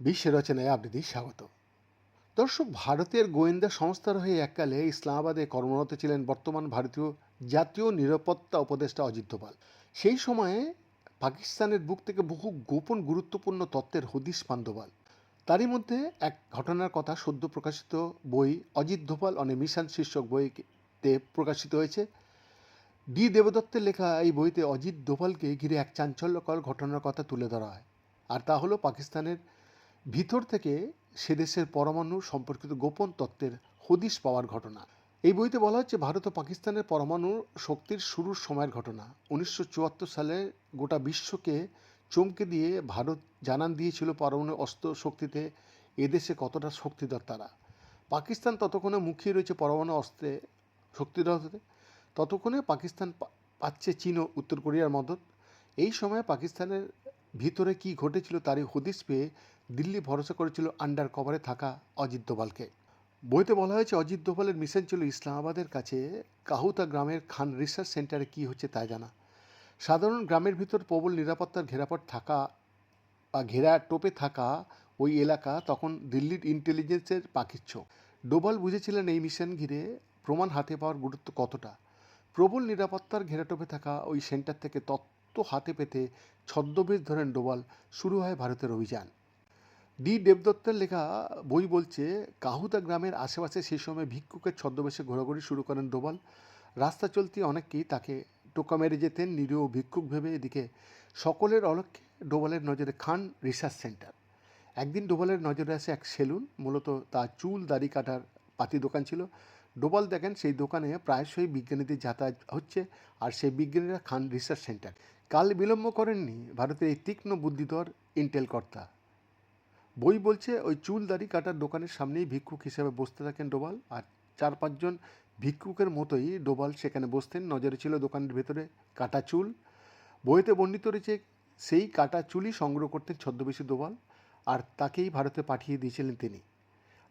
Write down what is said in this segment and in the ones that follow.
বিশ্ব রচনায় আপনাদের স্বাগত। দর্শক, ভারতের গোয়েন্দা সংস্থার হয়ে এককালে ইসলামাবাদে কর্মরত ছিলেন বর্তমান ভারতীয় জাতীয় নিরাপত্তা উপদেষ্টা অজিত দোভাল। সেই সময়ে পাকিস্তানের বুক থেকে বহু গোপন গুরুত্বপূর্ণ তত্ত্বের হদিস পান দোভাল। তারই মধ্যে এক ঘটনার কথা সদ্য প্রকাশিত বই অজিত দোভাল অনে মিশন শীর্ষক বইতে প্রকাশিত হয়েছে। ডি দেবদত্তের লেখা এই বইতে অজিত দোভালকে ঘিরে এক চাঞ্চল্যকর ঘটনার কথা তুলে ধরা হয়। আর তা হলো পাকিস্তানের ভিতর থেকে সে দেশের পরমাণু সম্পর্কিত গোপন তত্ত্বের হদিশ পাওয়ার ঘটনা। এই বইতে বলা হচ্ছে ভারত ও পাকিস্তানের পরমাণু শক্তির শুরুর সময়ের ঘটনা। উনিশশো চুয়াত্তর সালে গোটা বিশ্বকে চমকে দিয়ে ভারত জানান দিয়েছিল পরমাণু অস্ত্র শক্তিতে এদেশে কতটা শক্তিধর তারা। পাকিস্তান ততক্ষণে মুখিয়ে রয়েছে পরমাণু অস্ত্রে শক্তিধর হতে ততক্ষণে পাকিস্তান পাচ্ছে চীন ও উত্তর কোরিয়ার মদত এই সময় পাকিস্তানের ভিতরে কি ঘটেছিল তারই হদিশ পেয়ে দিল্লি ভরসা করেছিল আন্ডার কভারে থাকা অজিত দোভালকে। বইতে বলা হয়েছে, অজিত দোভালের মিশন ছিল ইসলামাবাদের কাছে কাহুতা গ্রামের খান রিসার্চ সেন্টারে কি হচ্ছে তা জানা। সাধারণ গ্রামের ভিতর প্রবল নিরাপত্তার ঘেরাপট থাকা বা ঘেরা টোপে থাকা ওই এলাকা তখন দিল্লির ইন্টেলিজেন্সের পাখিচ্ছ ডোভাল বুঝেছিলেন এই মিশন ঘিরে প্রমাণ হাতে পাওয়ার গুরুত্ব কতটা। প্রবল নিরাপত্তার ঘেরাটোপে থাকা ওই সেন্টার থেকে তত্ত্ব হাতে পেতে ছদ্মবেশ ধরেন ডোবাল শুরু হয় ভারতের অভিযান। ডি দেবদত্তের লেখা বই বলছে, কাহুতা গ্রামের আশেপাশে সেই সময় ভিক্ষুকের ছদ্মবেশে ঘোরাঘুরি শুরু করেন ডোবাল। রাস্তা চলতি অনেককেই তাকে টোকা মেরে যেতেন। নিরীহ ভিক্ষুক ভেবে এদিকে সকলের অলক্ষ্যে ডোবালের নজরে খান রিসার্চ সেন্টার। একদিন ডোবালের নজরে আসে এক সেলুন। মূলত তার চুল, দাড়ি কাটার পাতি দোকান ছিল। ডোভাল দেখেন, সেই দোকানে প্রায়শই বিজ্ঞানীদের যাতায়াত হচ্ছে আর সেই বিজ্ঞানীরা খান রিসার্চ সেন্টার কাল বিলম্ব করেননি ভারতের এই তীক্ষ্ণ বুদ্ধিধর ইন্টেল কর্তা। বই বলছে ওই চুল দাড়ি কাটার দোকানের সামনেই ভিক্ষুক হিসেবে বসতে থাকেন ডোবাল আর চার পাঁচজন ভিক্ষুকের মতোই ডোবাল সেখানে বসতেন। নজরে ছিল দোকানের ভেতরে কাটা চুল। বইতে বর্ণিত রয়েছে, সেই কাটা চুলই সংগ্রহ করতেন ছদ্মবেশী ডোবাল আর তাকেই ভারতে পাঠিয়ে দিয়েছিলেন তিনি।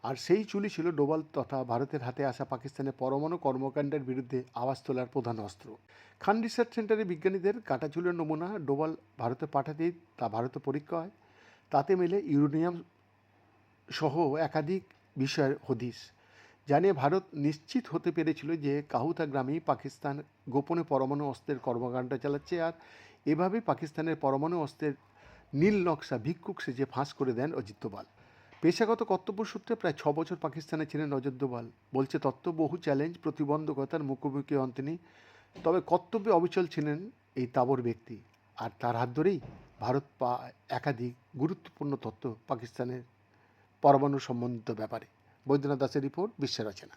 আর সেই চুলি ছিল ডোবাল তথা ভারতের হাতে আসা পাকিস্তানের পরমাণু কর্মকাণ্ডের বিরুদ্ধে আওয়াজ তোলার প্রধান অস্ত্র। খান রিসার্চ সেন্টারে বিজ্ঞানীদের কাটা চুলের নমুনা ডোবাল ভারতে পাঠাতেই তা ভারতে পরীক্ষা হয়। তাতে মেলে ইউরেনিয়াম সহ একাধিক বিষয়ের হদিশ। জানিয়ে ভারত নিশ্চিত হতে পেরেছিল যে কাহুতা গ্রামেই পাকিস্তান গোপনে পরমাণু অস্ত্রের কর্মকাণ্ড চালাচ্ছে আর এভাবে পাকিস্তানের পরমাণু অস্ত্রের নীল নকশা ভিক্ষুক সেজে ফাঁস করে দেন অজিত দোভাল পেশাগত কর্তব্য সূত্রে প্রায় ছ বছর পাকিস্তানে ছিলেন রজত দোভাল বলছে তত্ত্ব বহু চ্যালেঞ্জ, প্রতিবন্ধকতার মুখোমুখি হন তিনি। তবে কর্তব্যে অবিচল ছিলেন এই তাবর ব্যক্তি। আর তার হাত ধরেই ভারত পা একাধিক গুরুত্বপূর্ণ তথ্য পাকিস্তানের পরমাণু সম্বন্ধিত ব্যাপারে। বৈদ্যনাথ দাসের রিপোর্ট বিশ্বের রচনা।